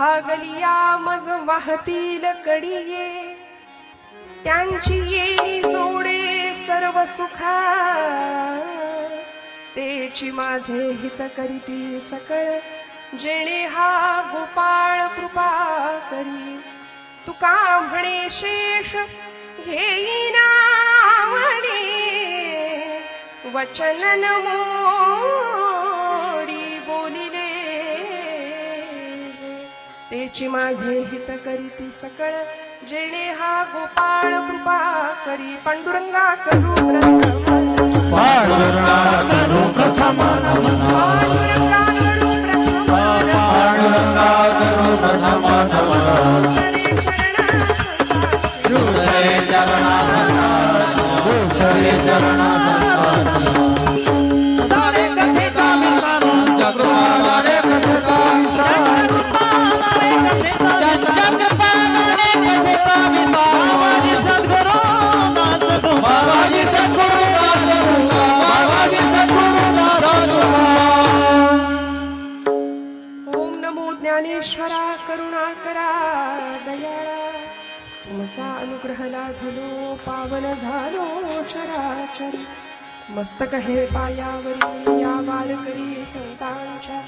भागलिया मज वाहतील कडिये. त्यांची येणी जोडे सर्व सुखा. तेची माझे हित करीती सकळ जेणे हा गोपाळ कृपा करी. तुका म्हणे शेष घेईना म्हणे. वचन नमो तेची माझे हित करीती सकळ जेणे हा गोपाळ कृपा करी. पांडुरंगा करू प्रथम पांडुरंगा करू प्रथम. नमन पांडुरंगा करू प्रथम. पांडुरंगा करू प्रथम. नमन दुसरे चरणा संतांचे. दुसरे चरणा तुमचा अनुग्रह लाभलो पावन झालो चराचर. मस्तक हे पायावरी या वारकरी संतांच्या.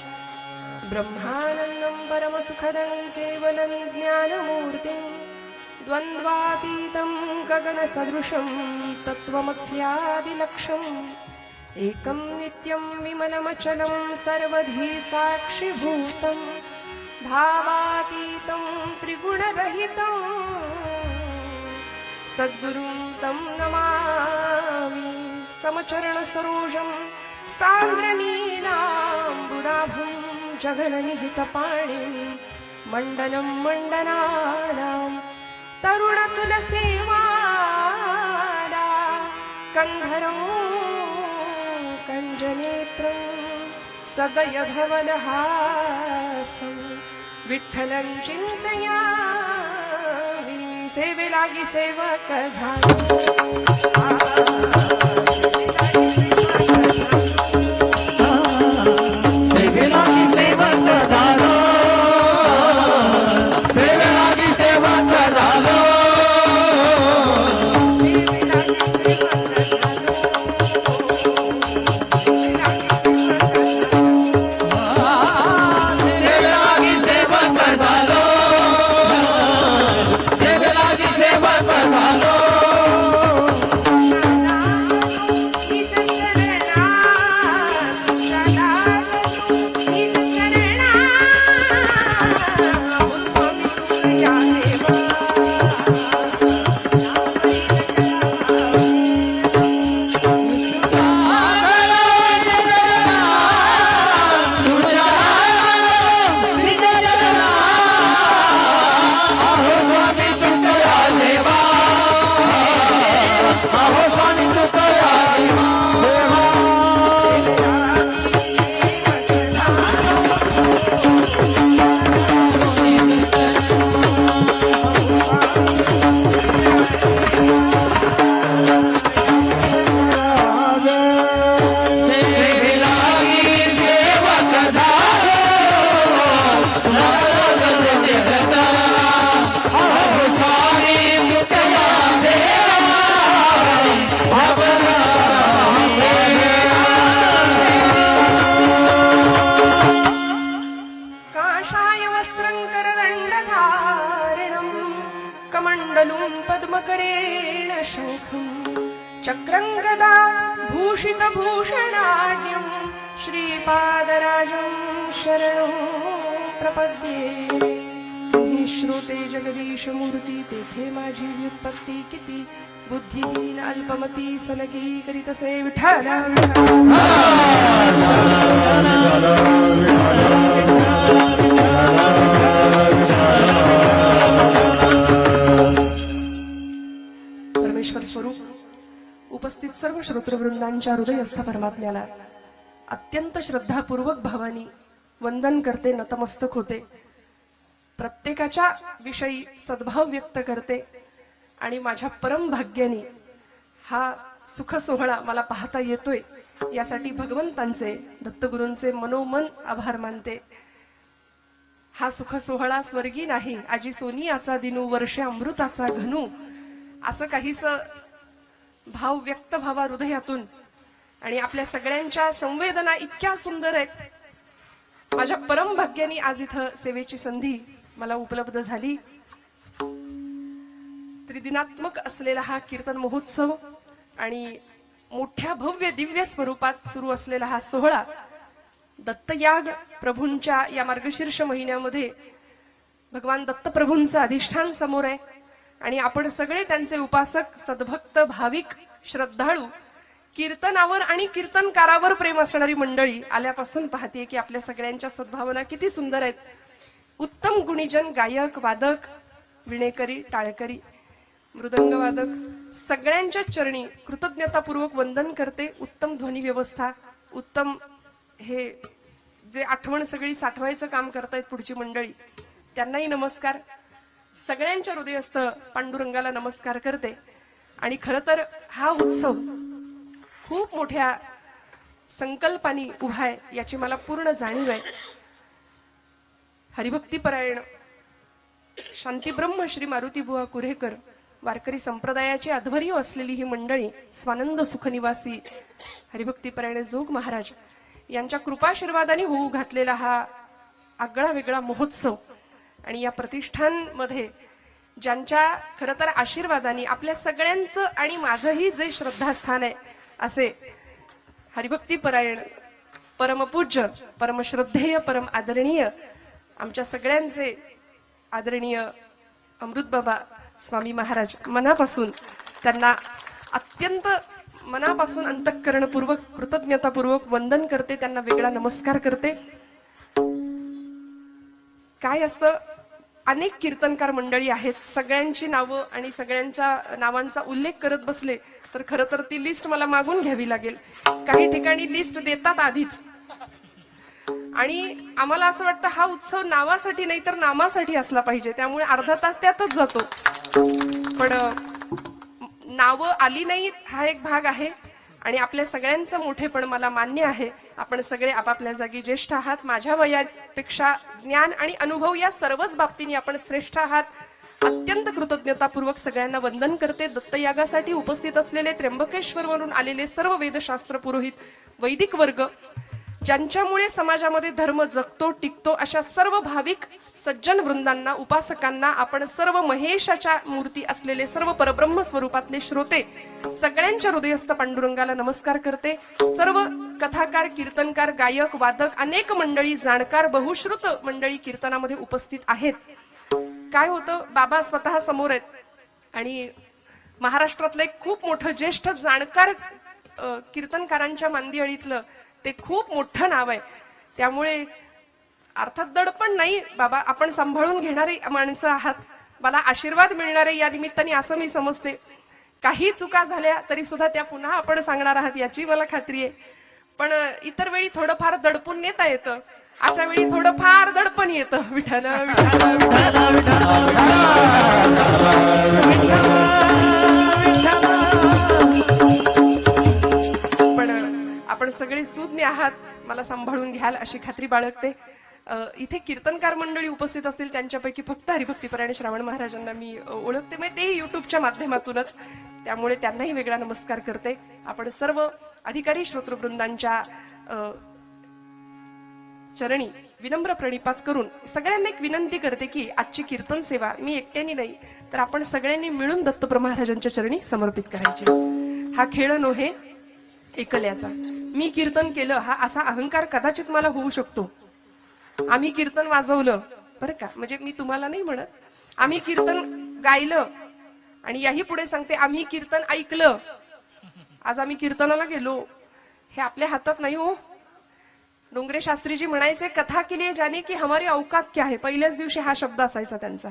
ब्रह्मानन्दं परमसुखदं केवलं ज्ञानमूर्तिं. द्वन्द्वातीतं गगनसदृशं तत्त्वमस्यादिलक्ष्यम् एकं नित्यं विमलमचलं सर्वधी साक्षिभूतं भावातीतं त्रिगुणरहितं सद्गुरुं तं नमामि। समचरणसरोजं सान्द्रनीलाम्बुदाभं जगन्निहितपाणिं मण्डनं मण्डनानां तरुणतुलसेवाला कन्धरं कञ्जनेत्रं सदयभवनहासं विठ्ठलं चिन्तयामि सेवे लागी सेवक झालो. वडिलांच्या हृदयस्थ परमात्म्याला अत्यंत श्रद्धापूर्वक भावानी वंदन करते नतमस्तक होते. प्रत्येकाच्या विषयी सद्भाव व्यक्त करते आणि माझ्या परम भाग्याने हा सुख सोहळा मला पाहता येतोय. यासाठी भगवंतांचे दत्तगुरूंचे मनोमन आभार मानते. हा सुख सोहळा स्वर्गी नाही आजी सोनियाचा दिनू वर्षे अमृताचा घनू असं काहीसं भाव व्यक्त व्हावा हृदयातून. आणि आपल्या सगळ्यांच्या संवेदना इतक्या सुंदर आहेत. माझ्या परम भाग्याने आज इथं सेवेची संधी मला उपलब्ध झाली. त्रिदिनात्मक असलेला हा कीर्तन महोत्सव आणि मोठ्या भव्य दिव्य स्वरूपात सुरू असलेला हा सोहळा दत्तयाग प्रभूंच्या या मार्गशीर्ष महिन्यामध्ये भगवान दत्तप्रभूंचं अधिष्ठान समोर आहे. आणि आपण सगळे त्यांचे उपासक सद्भक्त भाविक श्रद्धाळू कीर्तनावर आणि कीर्तनकारावर प्रेम असणारी मंडळी आल्यापासून पाहते की आपल्या सगळ्यांच्या सद्भावना किती सुंदर आहेत. उत्तम गुणीजन गायक वादक विणेकरी टाळकरी मृदंगवादक सगळ्यांच्या चरणी कृतज्ञतापूर्वक वंदन करते. उत्तम ध्वनी व्यवस्था उत्तम हे जे आठवण सगळी साठवायचं काम करतायत पुढची मंडळी त्यांनाही नमस्कार. सगळ्यांच्या हृदयस्थ पांडुरंगाला नमस्कार करते. आणि खर तर हा उत्सव खूप मोठ्या संकल्पानी उभा आहे याची मला पूर्ण जाणीव आहे. हरिभक्तीपरायण शांतीब्रह्म श्री मारुतीबुवा कुरेकर वारकरी संप्रदायाची अध्वर्य असलेली ही मंडळी स्वानंद सुखनिवासी हरिभक्तीपरायण जोग महाराज यांच्या कृपाशीर्वादाने होऊ घातलेला हा आगळा वेगळा महोत्सव आणि या प्रतिष्ठानमध्ये ज्यांच्या खरं तर आशीर्वादाने आपल्या सगळ्यांचं आणि माझंही जे श्रद्धास्थान आहे असे हरिभक्तीपरायण परमपूज्य परमश्रद्धेय परम आदरणीय आमच्या सगळ्यांचे आदरणीय अमृतबाबा स्वामी महाराज मनापासून त्यांना अत्यंत मनापासून अंतःकरणपूर्वक कृतज्ञतापूर्वक वंदन करते त्यांना वेगळा नमस्कार करते. काय असतं? अनेक कीर्तनकार मंडळी आहेत. सगळ्यांची नावं आणि सगळ्यांच्या नावांचा उल्लेख करत बसले तर खरं तर ती लिस्ट मला मागून घ्यावी लागेल. काही ठिकाणी लिस्ट देतात आधीच. आणि आम्हाला असं वाटतं हा उत्सव नावासाठी नाही तर नामासाठी असला पाहिजे. त्यामुळे अर्धा तास त्यातच जातो. पण नावं आली नाही हा एक भाग आहे. आणि आपल्या सगळ्यांचं मोठेपण मला मान्य आहे. आपण सगळे आपापल्या जागी ज्येष्ठ आहात. माझ्या वयापेक्षा ज्ञान आणि अनुभव या सर्वच बाबतीने आपण श्रेष्ठ आहात. अत्यंत कृतज्ञतापूर्वक सगळ्यांना वंदन करते. दत्तयागासाठी उपस्थित असलेले त्र्यंबकेश्वरवरून आलेले सर्व वेदशास्त्र पुरोहित वैदिक वर्ग ज्यांच्यामुळे समाजामध्ये धर्म जगतो टिकतो अशा सर्व भाविक सज्जन वृंदांना उपासकांना आपण सर्व महेशाच्या मूर्ती असलेले सर्व परब्रह्म स्वरूपातले श्रोते सगळ्यांच्या हृदयस्थ पांडुरंगाला नमस्कार करते. सर्व कथाकार कीर्तनकार गायक वादक अनेक मंडळी जाणकार बहुश्रुत मंडळी कीर्तनामध्ये उपस्थित आहेत. काय होतं? बाबा स्वतः समोर आहेत. आणि महाराष्ट्रातलं एक खूप मोठं ज्येष्ठ जाणकार कीर्तनकारांच्या मांदियाळीतलं ते खूप मोठं नाव आहे. त्यामुळे अर्थात दडपण नाही. बाबा आपण सांभाळून घेणारे माणसं आहात. मला आशीर्वाद मिळणारे या निमित्ताने असं मी समजते. काही चुका झाल्या तरी सुद्धा त्या पुन्हा आपण सांगणार आहात याची मला खात्री आहे. पण इतर वेळी थोडंफार दडपून नेता येतं. अशा वेळी थोडंफार दडपण येतं. विठाल विठाल विठाल पण आपण सगळे सुज्ञ आहात. मला सांभाळून घ्याल अशी खात्री बाळगते. इथे कीर्तनकार मंडळी उपस्थित असतील त्यांच्यापैकी फक्त हरिभक्तीपरायण श्रावण महाराजांना मी ओळखते. म्हणजे तेही युट्यूबच्या माध्यमातूनच. त्यामुळे त्यांनाही वेगळा नमस्कार करते. आपण सर्व अधिकारी श्रोतृवृंदांच्या चरणी विनम्र प्रणिपात करून सगळ्यांना एक विनंती करते की आजची कीर्तन सेवा मी एकट्याने नाही तर आपण सगळ्यांनी मिळून दत्तप्र महाराजांच्या चरणी समर्पित करायची. हा खेळ नोहे एकल्याचा. मी कीर्तन केलं हा असा अहंकार कदाचित मला होऊ शकतो. आम्ही कीर्तन वाजवलं. बरं का? म्हणजे मी तुम्हाला नाही म्हणत. आम्ही कीर्तन गायलं आणि याही पुढे सांगते आम्ही कीर्तन ऐकलं. आज आम्ही कीर्तनाला गेलो. हे आपल्या हातात नाही हो. डोंगरे शास्त्रीजी म्हणायचे कथा के लिए जाने की हमारी औकात क्या है? पहिल्याच दिवशी हा शब्द असायचा त्यांचा.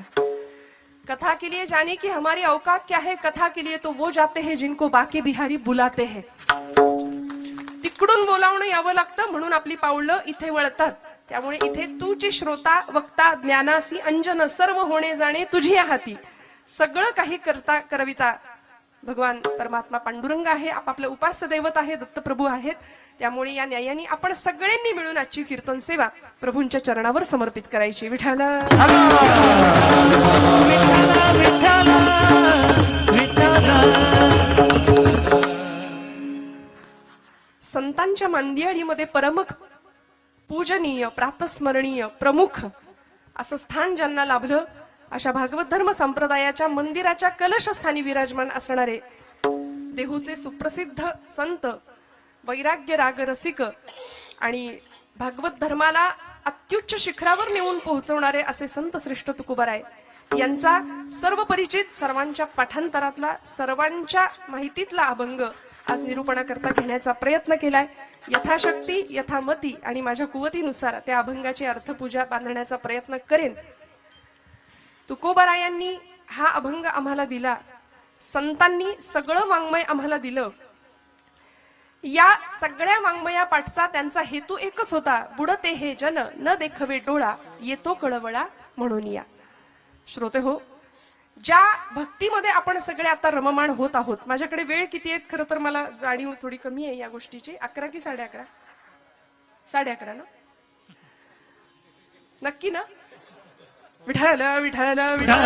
कथा के लिए जाने की हमारी औकात क्या है? कथा के लिए तो वो जाते हैं जिनको बाकी बिहारी बुलाते हैं. तिकडून बोलावणं यावं लागतं म्हणून आपली पावलं इथे वळतात. त्यामुळे इथे तूची श्रोता वक्ता ज्ञानासी अंजन सर्व होणे जाणे तुझी हाती. सगळं काही करता करविता. भगवान परमात्मा पांडुरंग आहे आपापलं उपास्य दैवत आहे दत्तप्रभू आहेत. त्यामुळे या न्यायाने आपण सगळ्यांनी मिळून आजची कीर्तन सेवा प्रभूंच्या चरणावर समर्पित करायची. विठाला संतांच्या मांदियाळीमध्ये परमक पूजनीय प्रातस्मरणीय प्रमुख असं स्थान ज्यांना लाभलं अशा भागवत धर्म संप्रदायाच्या मंदिराच्या कलशस्थानी विराजमान असणारे देहूचे सुप्रसिद्ध संत वैराग्य राग रसिक आणि भागवत धर्माला अत्युच्च शिखरावर नेऊन पोहोचवणारे असे संत श्रेष्ठ तुकोबाराय. यांचा सर्व परिचित सर्वांच्या पाठांतरातला सर्वांच्या माहितीतला अभंग आज निरूपणाकरता घेण्याचा प्रयत्न केलाय. यथाशक्ती यथामती आणि माझ्या कुवतीनुसार त्या अभंगाची अर्थपूजा बांधण्याचा प्रयत्न करेन. तुकोबारायांनी हा अभंग आम्हाला दिला. संतांनी सगळं वाङ्मय आम्हाला दिलं. या सगळ्या वाङ्मया पाठचा त्यांचा हेतू एकच होता. बुडते हे जन न देखवे डोळा येतो कळवळा म्हणून या. श्रोते हो ज्या भक्तीमध्ये आपण सगळे आता रममाण होत आहोत माझ्याकडे वेळ किती आहेत खरं तर मला जाणीव थोडी कमी आहे या गोष्टीची. अकरा की साडे अकरा? साडे अकरा ना? नक्की ना? विठाल विठाल विठाल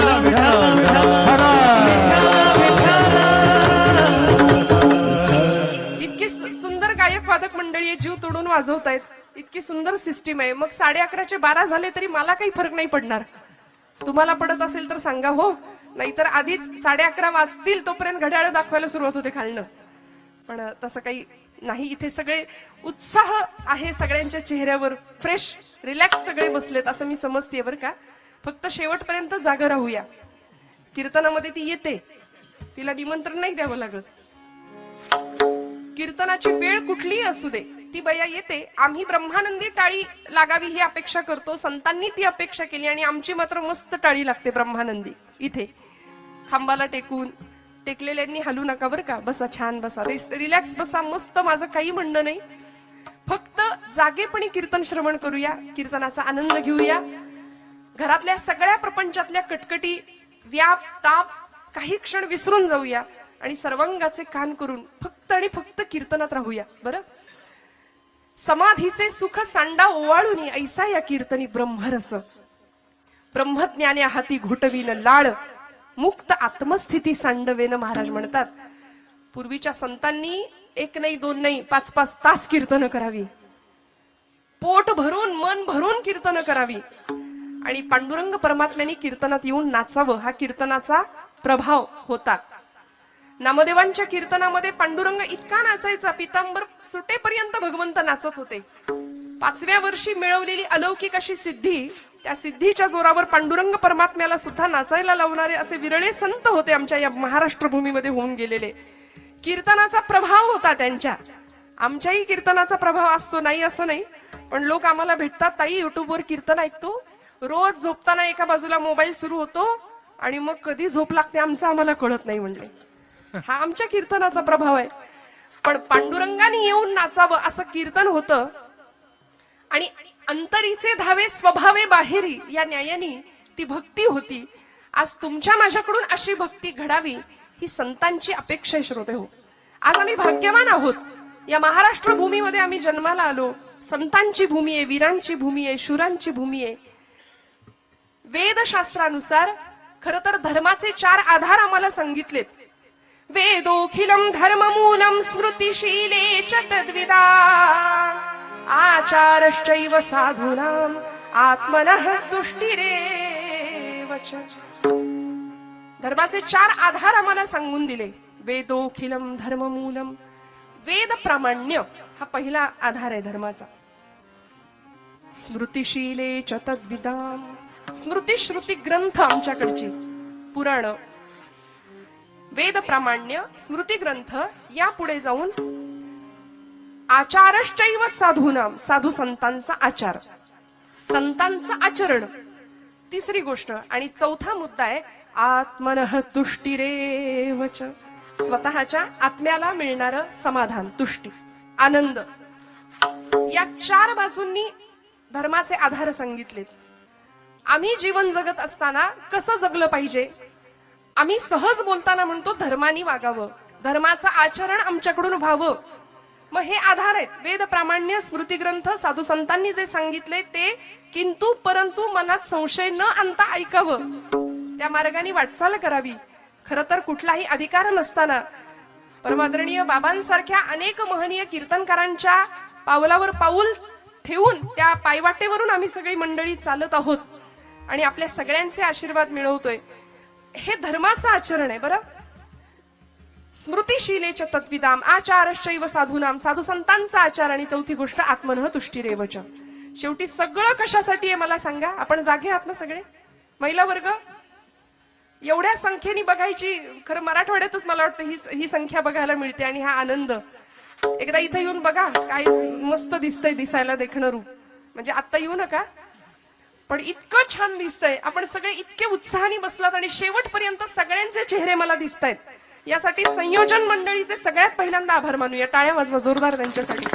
इतकी सु- सुंदर गायक वादक मंडळी जीव तोडून वाजवतायत. इतकी सुंदर सिस्टीम आहे. मग साडे अकराचे बारा झाले तरी मला काही फरक नाही पडणार. तुम्हाला पडत असेल तर सांगा हो. नाहीतर आधीच साडे अकरा वाजतील तोपर्यंत घड्याळ दाखवायला सुरुवात होते खालणं पण तसं काही नाही. इथे सगळे उत्साह आहे सगळ्यांच्या चेहऱ्यावर. फ्रेश रिलॅक्स सगळे बसलेत असं मी समजते बरं का. फक्त शेवटपर्यंत जागा राहूया. कीर्तनामध्ये ती येते. तिला निमंत्रण नाही द्यावं लागत कीर्तनाची वेळ कुठलीही असू दे ती बया येते. आम्ही ब्रह्मानंदी टाळी लागावी ही अपेक्षा करतो. संतांनी ती अपेक्षा केली आणि आमची मात्र मस्त टाळी लागते ब्रह्मानंदी. इथे. खांबाला टेकून. टेकलेल्यांनी हलू नका बरं का. बसा छान बसा. रिलॅक्स बसा. मस्त माझं काही म्हणणं नाही. फक्त जागेपणी कीर्तन श्रवण करूया. कीर्तनाचा आनंद घेऊया. घरातल्या सगळ्या प्रपंचातल्या कटकटी व्याप ताप काही क्षण विसरून जाऊया. आणि सर्वांगाचे कान करून फक्त आणि फक्त कीर्तनात राहूया. बरं? समाधीचे सुख सांडा ओवाळून ऐसा या कीर्तनी ब्रह्मरस. ब्रह्मज्ञाने हाती घोटवीन लाळ. मुक्त आत्मस्थिती सांडवेन महाराज म्हणतात. पूर्वीच्या संतांनी एक नाही दोन नाही पाच पाच तास कीर्तन करावी. पोट भरून मन भरून कीर्तन करावी. आणि पांडुरंग परमात्म्याने कीर्तनात येऊन नाचावं हा कीर्तनाचा प्रभाव होता. नामदेवांच्या कीर्तनामध्ये पांडुरंग इतका नाचायचा पितांबर सुटेपर्यंत भगवंत नाचत होते. पाचव्या वर्षी मिळवलेली अलौकिक अशी सिद्धी त्या सिद्धीच्या जोरावर पांडुरंग परमात्म्याला सुद्धा नाचायला लावणारे असे विरळे संत होते आमच्या या महाराष्ट्र भूमीमध्ये होऊन गेलेले. कीर्तनाचा प्रभाव होता त्यांच्या. आमच्याही कीर्तनाचा प्रभाव असतो नाही असं नाही. पण लोक आम्हाला भेटतात ताई युट्यूबवर कीर्तन ऐकतो. रोज झोपताना एका बाजूला मोबाईल सुरू होतो आणि मग कधी झोप लागते आमचं आम्हाला कळत नाही म्हणले. हा आमच्या कीर्तनाचा प्रभाव आहे. पण पांडुरंगाने येऊन नाचावं असं कीर्तन होतं. आणि अंतरीचे धावे स्वभावे बाहेरी या न्यायानी ती भक्ती होती. आज तुमच्या माझ्याकडून अशी भक्ती घडावी ही संतांची अपेक्षा आहे श्रोते हो. आज आम्ही भाग्यवान आहोत. या महाराष्ट्र भूमीमध्ये आम्ही जन्माला आलो. संतांची भूमी आहे वीरांची भूमी आहे शूरांची भूमी आहे. वेदशास्त्रानुसार खर तर धर्माचे चार आधार आम्हाला सांगितलेत. वेदोखिलम धर्ममूलम स्मृतिशीले च तद्विदा. आचारश्चैव साधूनाम आत्मनः तुष्टिरेव धर्माचे चार आधार आम्हाला सांगून दिले. वेदोखिलम धर्ममूलम वेद प्रामाण्य हा पहिला आधार आहे धर्माचा. स्मृतिशीले चतविदान स्मृती श्रुती ग्रंथ आमच्याकडची. पुराण. वेद प्रामाण्य स्मृती ग्रंथ या पुढे जाऊन आचारश्चैव साधूनाम. साधू संतांचा आचार. संतांचं आचरण. तिसरी गोष्ट आणि चौथा मुद्दा आहे आत्मनः तुष्टिरेवच स्वतःच्या आत्म्याला मिळणार समाधान तुष्टी आनंद. या चार बाजूंनी धर्माचे आधार सांगितलेत. आम्ही जीवन जगत असताना कसं जगलं पाहिजे? आम्ही सहज बोलताना म्हणतो धर्मानी वागावं. धर्माचं आचरण आमच्याकडून व्हावं. मग हे आधार आहेत. वेद प्रामाण्य स्मृतीग्रंथ साधू संतांनी जे सांगितले ते किंतु परंतु मनात संशय न आणता ऐकावं. त्या मार्गाने वाटचाल करावी. खर तर कुठलाही अधिकार नसताना. परमादरणीय बाबांसारख्या अनेक महनीय कीर्तनकारांच्या पावलावर पाऊल ठेवून त्या पायवाटेवरून आम्ही सगळी मंडळी चालत आहोत आणि आपल्या सगळ्यांचे आशीर्वाद मिळवतोय. हे धर्माचं आचरण आहे बरं? स्मृतिशीलेच्या तत्विदाम आचारशैव साधूनाम. साधू संतांचा आचार आणि चौथी गोष्ट आत्मनः तुष्टीरेवच. शेवटी सगळं कशासाठी आहे मला सांगा? आपण जागे आहात ना सगळे? महिला वर्ग? एवढ्या संख्येने बघायची खरं मराठवाड्यातच मला वाटतं ही ही संख्या बघायला मिळते आणि हा आनंद. एकदा इथं येऊन बघा काय मस्त दिसतंय दिसायला देखणं रूप. म्हणजे आत्ता येऊ नका. पण इतकं छान दिसतंय. आपण सगळे इतके उत्साहाने बसलात आणि शेवटपर्यंत सगळ्यांचे चेहरे मला दिसत आहेत यासाठी संयोजन मंडळीचे सगळ्यात पहिल्यांदा आभार मानूया. टाळ्या वाजवा जोरदार त्यांच्यासाठी.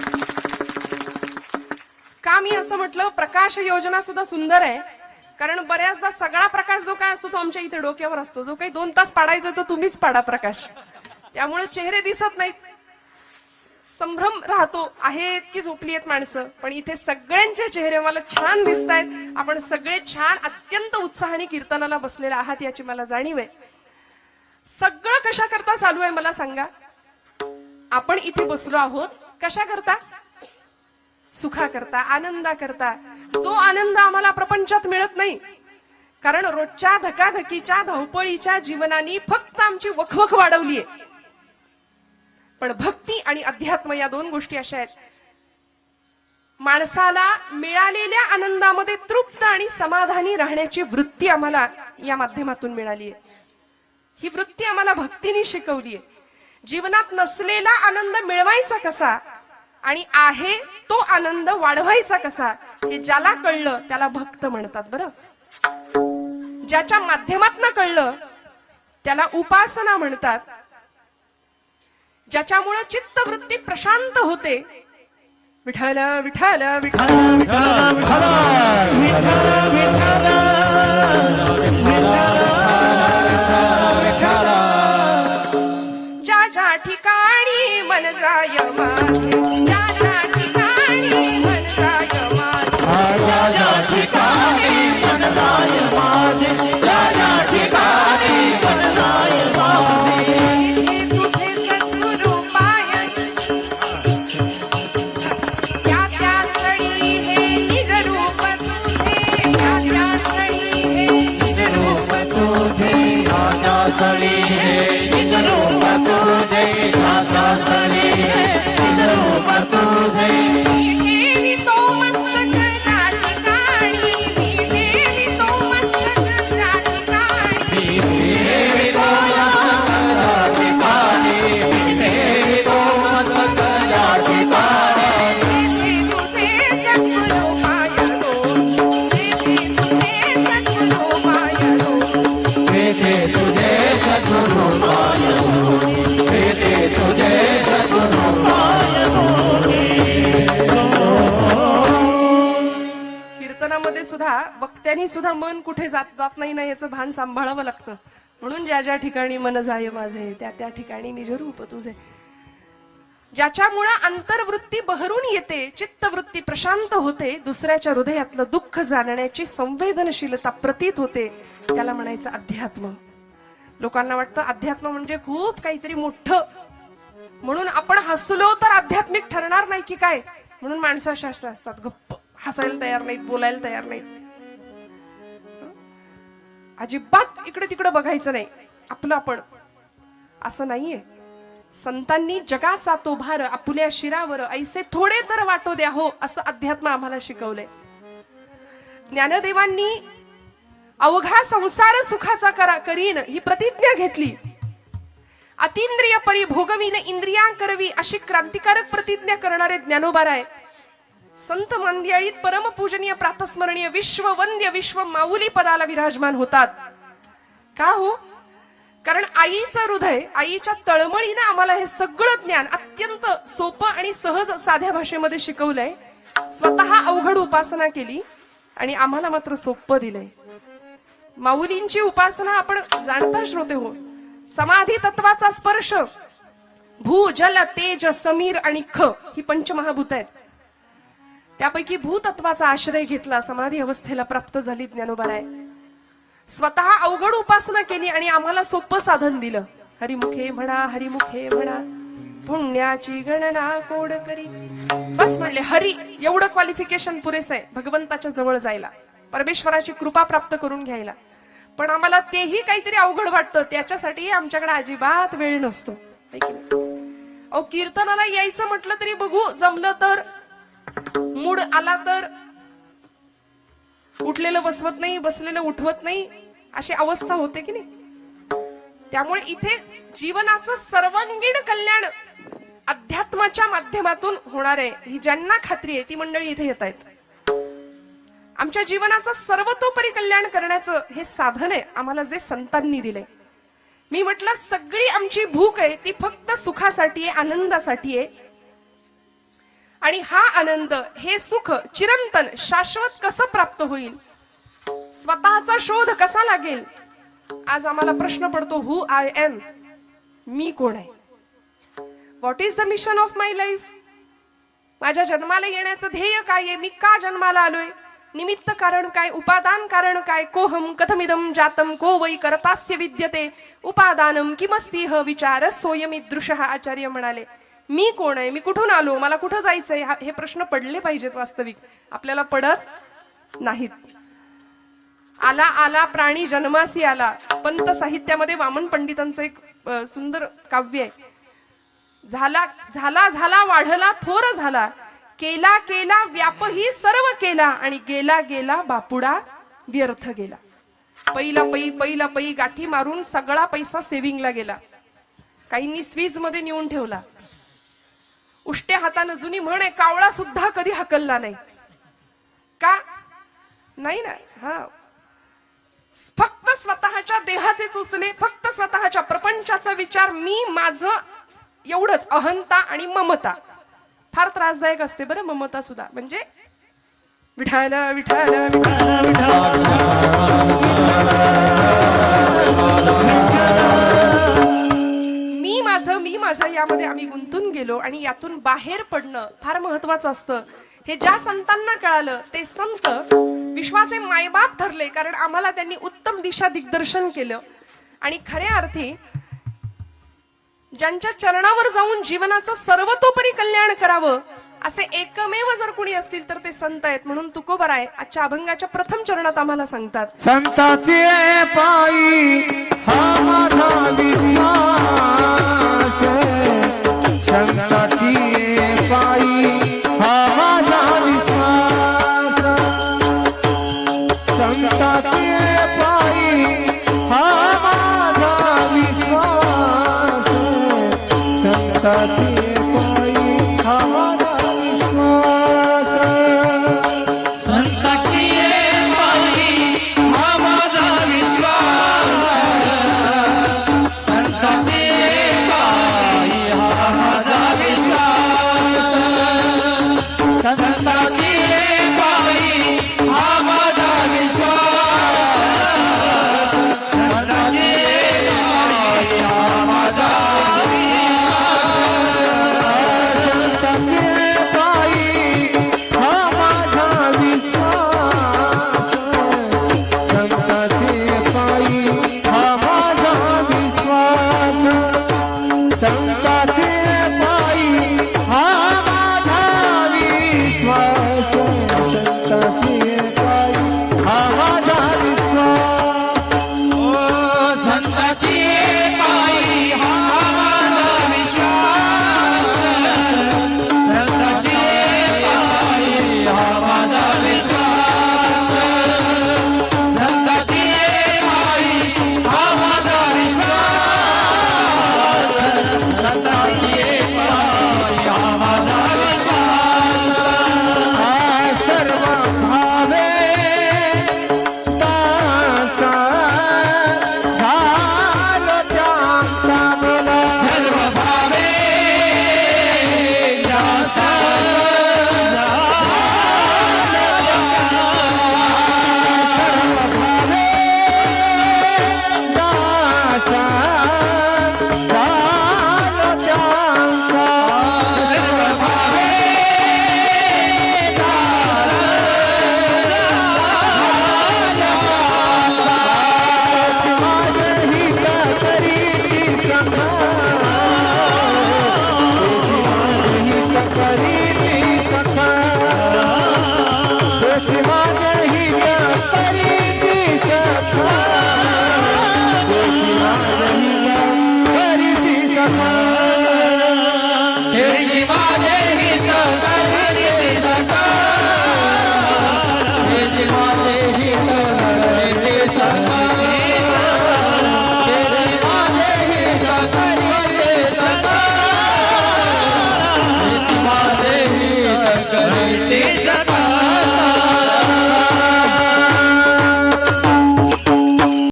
का मी असं म्हटलं? प्रकाश योजना सुद्धा सुंदर आहे. कारण बऱ्याचदा सगळा प्रकाश जो काय असतो तो आमच्या इथे डोक्यावर असतो. जो काही दोन तास पाडायचा तो तुम्हीच पाडा प्रकाश. त्यामुळे चेहरे दिसत नाहीत. संभ्रम राहतो. आहेत की झोपली आहेत माणसं. पण इथे सगळ्यांचे चेहरे मला छान दिसत आहेत आपण सगळे छान अत्यंत उत्साहाने कीर्तनाला बसलेले आहात याची मला जाणीव आहे. सगळं कशा करता चालू आहे मला सांगा? आपण इथे बसलो आहोत. कशा करता सुखा करता आनंदा करता जो आनंद आम्हाला प्रपंचात मिळत नाही कारण रोजच्या धकाधकीच्या धावपळीच्या जीवनाने फक्त आमची वखवख वाढवली आहे. पण भक्ती आणि अध्यात्म या दोन गोष्टी अशा आहेत. माणसाला मिळालेल्या आनंदामध्ये तृप्त आणि समाधानी राहण्याची वृत्ती आम्हाला या माध्यमातून मिळाली आहे. ही वृत्ती आम्हाला भक्तीने शिकवली आहे जीवनात नसलेला आनंद मिळवायचा कसा आणि आहे तो आनंद वाढवायचा कसा हे ज्याला कळलं त्याला भक्त म्हणतात बरं. ज्याच्या माध्यमातनं कळलं त्याला उपासना म्हणतात. ज्याच्यामुळे चित्तवृत्ती प्रशांत होते. विठ्ठल विठ्ठल विठ्ठल. ज्या ठिकाणी मध्ये सुद्धा वक्त्यांनी सुद्धा मन कुठे जात जात नाही ना याचं भान सांभाळावं लागतं. म्हणून ज्या ज्या ठिकाणी मन जाय माझे त्या त्या ठिकाणी निजरूप तुझे. ज्याच्यामुळं अंतर्वृत्ती बहरून येते चित्तवृत्ती प्रशांत होते दुसऱ्याच्या हृदयातलं दुःख जाणण्याची संवेदनशीलता प्रतीत होते त्याला म्हणायचं अध्यात्म. लोकांना वाटतं अध्यात्म म्हणजे खूप काहीतरी मोठं. म्हणून आपण हसलो तर आध्यात्मिक ठरणार नाही की काय? म्हणून माणसं अशा असतात गप्प. हसायला तयार नाहीत बोलायला तयार नाहीत. अजिबात इकडे तिकडे बघायचं नाही. आपलं आपण. असं नाहीये. संतांनी जगाचा तो भार आपुल्या शिरावर ऐसे थोडे तर वाटो द्या हो असं अध्यात्म आम्हाला शिकवलंय. ज्ञानदेवांनी अवघा संसार सुखाचा करा करीन ही प्रतिज्ञा घेतली. अतिंद्रिय परिभोगवीन इंद्रियां इंद्रिया करवी अशी क्रांतिकारक प्रतिज्ञा करणारे ज्ञानोबाराय संत मंदियाळीत परमपूजनीय प्रातस्मरणीय विश्व वंद्य विश्व माऊली पदाला विराजमान होतात. का हो? कारण आईचं हृदय आईच्या तळमळीनं आम्हाला हे सगळं ज्ञान अत्यंत सोपं आणि सहज साध्या भाषेमध्ये शिकवलंय. स्वतः अवघड उपासना केली आणि आम्हाला मात्र सोपं दिलंय. माऊलींची उपासना आपण जाणता श्रोते हो. समाधी तत्वाचा स्पर्श. भू जल तेज समीर आणि ख ही पंचमहाभूत आहेत. त्यापैकी भूतत्वाचा आश्रय घेतला समाधी अवस्थेला प्राप्त झाली ज्ञानोबाराय. स्वतः अवघड उपासना केली आणि आम्हाला सोपं साधन दिलं. हरिमुखे म्हणा हरिमुखे म्हणा पुण्याची गणना कोड करी. बस म्हणले हरी एवढं क्वालिफिकेशन पुरेसं आहे. भगवंताच्या जवळ जायला. परमेश्वराची कृपा प्राप्त करून घ्यायला. पण आम्हाला तेही काहीतरी अवघड वाटतं. त्याच्यासाठी आमच्याकडे अजिबात वेळ नसतो. अहो कीर्तनाला यायचं म्हटलं तरी बघू जमलं तर. मूड आला तर उठलेलं बसवत नाही बसलेलं उठवत नाही अशी अवस्था होते की नाही? त्यामुळे इथे जीवनाचं सर्वांगीण कल्याण अध्यात्माच्या माध्यमातून होणार आहे. ही ज्यांना खात्री आहे ती मंडळी इथे येत आहेत. आमच्या जीवनाचं सर्वतोपरी कल्याण करण्याचं हे साधन आहे. आम्हाला जे संतांनी दिलंय. मी म्हटलं सगळी आमची भूक आहे ती फक्त सुखासाठी आहे आनंदासाठी आहे. आणि हा आनंद हे सुख चिरंतन शाश्वत कसं प्राप्त होईल? स्वतःचा शोध कसा लागेल? आज आम्हाला प्रश्न पडतो हु आय एम मी कोण आहे? What is the mission of my life माझ्या जन्माला येण्याचं ध्येय काय आहे? मी का जन्माला आलोय? निमित्त कारण काय? उपादान कारण काय? कोहम कथमिदम जातम को वै करतास्य विद्यते? उपादानम किमस्ती ह? विचार सोयमिदृश? आचार्य म्हणाले. मी कोण आहे? मी कुठून आलो? मला कुठं जायचंय? हा- हे प्रश्न पडले पाहिजेत वास्तविक. आपल्याला पडत नाहीत. आला आला प्राणी जन्मासी आला. पंत साहित्यामध्ये वामन पंडितांचं एक सुंदर काव्य आहे. झाला झाला झाला वाढला थोर झाला. केला केला व्यापही सर्व केला. आणि गेला गेला बापुडा व्यर्थ गेला. पहिला पै पहिला पै गाठी मारून सगळा पैसा सेव्हिंगला गेला. काहींनी स्वीजमध्ये नेऊन ठेवला. उष्ट्या हातानं जुनी म्हण आहे कावळा सुद्धा कधी हकलला नाही. का? नाही ना? हा. फक्त स्वतःच्या देहाचे चुचले फक्त स्वतःच्या प्रपंचाचा विचार मी माझ एवढंच अहंता आणि ममता. फार त्रासदायक असते बरं ममता सुद्धा. म्हणजे विठाल विठाल विठाल विठाल. माझं मी माझं यामध्ये आम्ही गुंतून गेलो आणि यातून बाहेर पडणं फार महत्वाचं असतं. हे ज्या संतांना कळालं ते संत विश्वाचे मायबाप ठरले कारण आम्हाला त्यांनी उत्तम दिशा दिग्दर्शन केलं. आणि खऱ्या अर्थी ज्यांच्या चरणावर जाऊन जीवनाचं सर्वतोपरी कल्याण करावं असे एकमेव जर कुणी असतील तर ते संत आहेत. म्हणून तुकोबराय आजच्या अभंगाच्या प्रथम चरणात आम्हाला सांगतात संताचे पायी हा माझा विश्वास संताची पायी